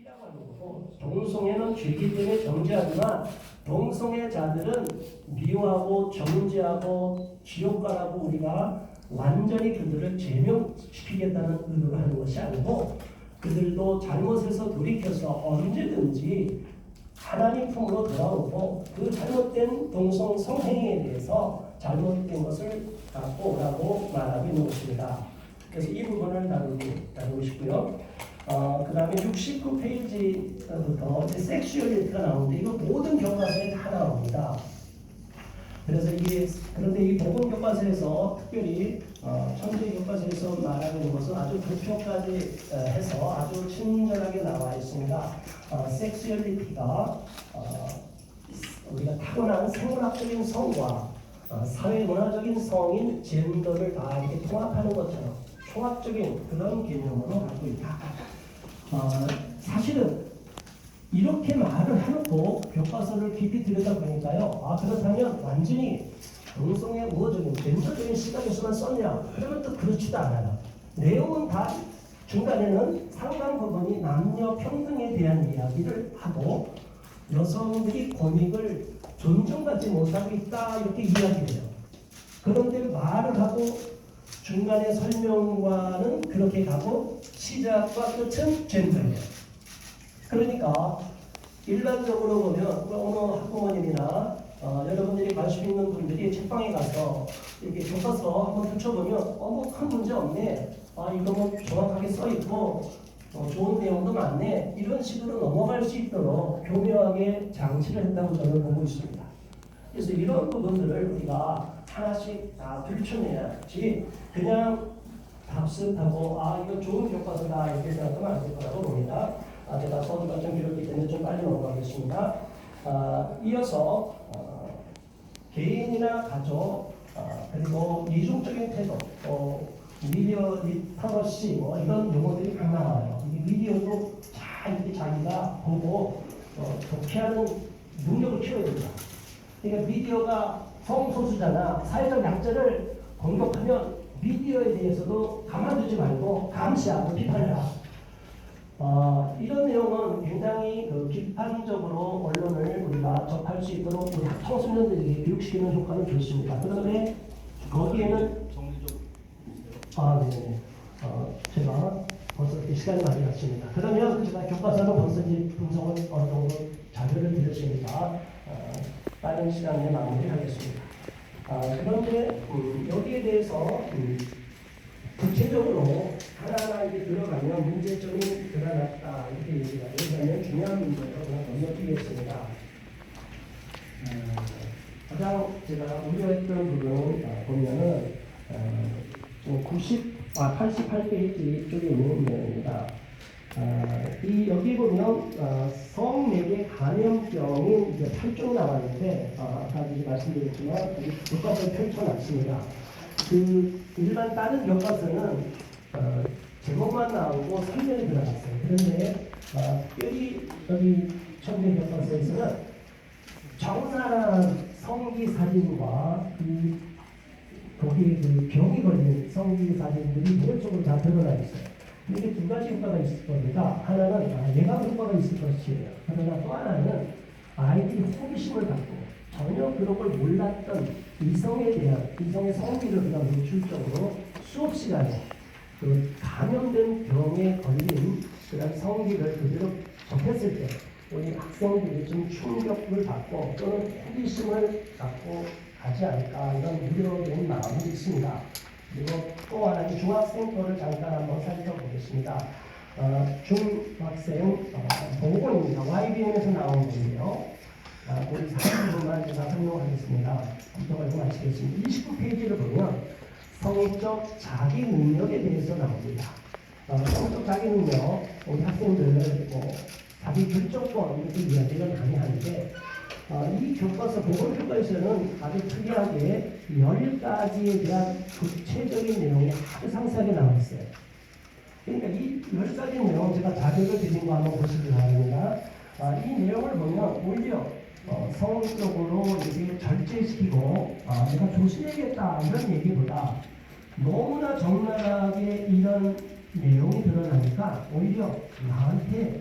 피라고 하는 거고 동성애는 죄기 때문에 정죄하지만 동성애 자들은 미워하고 정죄하고 지옥가라고 우리가 완전히 그들을 제명시키겠다는 의도로 하는 것이 아니고 그들도 잘못해서 돌이켜서 언제든지 하나님 품으로 돌아오고 그 잘못된 동성 성행위에 대해서 잘못된 것을 갖고 오라고 말하고 있는 것입니다. 그래서 이 부분을 다루고, 다루고 싶고요. 어, 그 다음에 69페이지부터 섹슈얼리티가 나오는데 이거 모든 교과서에 다 나옵니다. 그래서 이게 그런데 이 복음 교과서에서 특별히 어, 천주교 교과서에서 말하고 있는 것은 아주 도표까지 어, 해서 아주 친절하게 나와 있습니다. 어, 섹슈얼리티가 어, 우리가 타고난 생물학적인 성과 어, 사회 문화적인 성인 젠더를 다 이렇게 통합하는 것처럼 총합적인 그런 개념으로 갖고 있다. 어, 사실은 이렇게 말을 해놓고 교과서를 깊이 들여다보니까요. 아 그렇다면 완전히 동성애 우호적인 젠더적인 시각에서만 썼냐? 그러면 또 그렇지도 않아요. 내용은 다 중간에는 상당 부분이 남녀 평등에 대한 이야기를 하고 여성들이 권익을 존중받지 못하고 있다 이렇게 이야기해요. 그런데 말을 하고 중간에 설명과는 그렇게 가고 시작과 끝은 젠더예요. 그러니까 일반적으로 보면 어느 학부모님이나 어, 여러분들이 관심 있는 분들이 책방에 가서 이렇게 교과서 한번 펼쳐보면 어뭐 큰 문제 없네 아 이거 뭐 정확하게 써 있고 어, 좋은 내용도 많네 이런 식으로 넘어갈 수 있도록 교묘하게 장치를 했다고 저는 보고 있습니다. 그래서 이런 부분들을 우리가 하나씩 다 들춰내야지 그냥 답습하고 아 이거 좋은 교과서다 이렇게 생각하면 안 될 거라고 봅니다. 아, 제가 서두가 좀 길었기 때문에 좀 빨리 넘어가겠습니다. 아, 이어서 어, 개인이나 가족 아, 그리고 이중적인 태도 어, 미디어 리터러시 뭐 이런 용어들이 막 나와요. 이 미디어도 잘 이렇게 자기가 보고 어, 독해하는 능력을 키워야 됩니다. 그러니까 미디어가 성소수자나 사회적 약자를 공격하면 미디어에 대해서도 가만두지 말고 감시하고 비판해라. 어, 이런 내용은 굉장히 그 비판적으로 언론을 우리가 접할 수 있도록 우리 청소년들에게 교육시키는 효과는 좋습니다. 그런데 거기에는 정리적 아, 네. 어, 제가 벌써 시간이 많이 갔습니다. 그러면 제가 교과서는 벌써 분석을 어느 정도 자료를 드렸으니까 어, 빠른 시간에 마무리하겠습니다. 아, 그런데 음, 여기에 대해서 음, 구체적으로 하나하나 이렇게 들어가면 문제점이 드러났다 이렇게 얘기가 왜냐하면 중요한 그냥 건너뛰겠습니다. 어, 가장 제가 우려했던 부분 어, 보면은 어, 좀 90, 아 88페이지 쪽에 있는 내용입니다. 아, 이 여기 보면 어, 성매개 감염병이 이제 8종 나왔는데 어, 아까 이제 말씀드렸지만 여기 교과서에 펼쳐놨습니다. 그 일반 다른 교과서는 어, 제목만 나오고 설명이 들어갔어요. 그런데 어, 특별히 여기 천재 교과서에서는 적나라한 성기 사진과 그 거기에 그 병이 걸린 성기 사진들이 노골적으로 다 드러나 있어요. 이게 두 가지 효과가 있을 겁니다. 하나는 아, 예방 효과가 있을 것이에요. 그러나 또 하나는 아이들이 호기심을 갖고 전혀 그런 걸 몰랐던 이성에 대한 이성의 성기를 그냥 노출적으로 수업 시간에 그 감염된 병에 걸린 그런 성기를 그대로 접했을 때 우리 학생들이 좀 충격을 받고 또는 호기심을 갖고 가지 않을까 이런 우려된 마음이 있습니다. 그리고 또 하나 중학생 거를 잠깐 한번 살펴보겠습니다. 어, 중학생 어, 보건입니다. YBN에서 나온 건데요. 아, 우리 4분만 제가 설명하겠습니다. 이동을 마치겠습니다. 29페이지를 보면 성적 자기 능력에 대해서 나옵니다. 어, 성적 자기 능력, 우리 학생들 뭐 자기 결정권 이렇게 이야기를 많이 하는데 어, 이 교과서 보건 교과에서는 아주 특이하게 열 가지에 대한 구체적인 내용이 아주 상세하게 나와 있어요. 그러니까 이 열 가지 내용 제가 자료를 드린 거 한번 보시기 바랍니다. 아, 이 내용을 보면 오히려 어, 성적으로 이렇게 절제시키고 아, 내가 조심해야겠다 이런 얘기보다 너무나 적나라하게 이런 내용이 드러나니까 오히려 나한테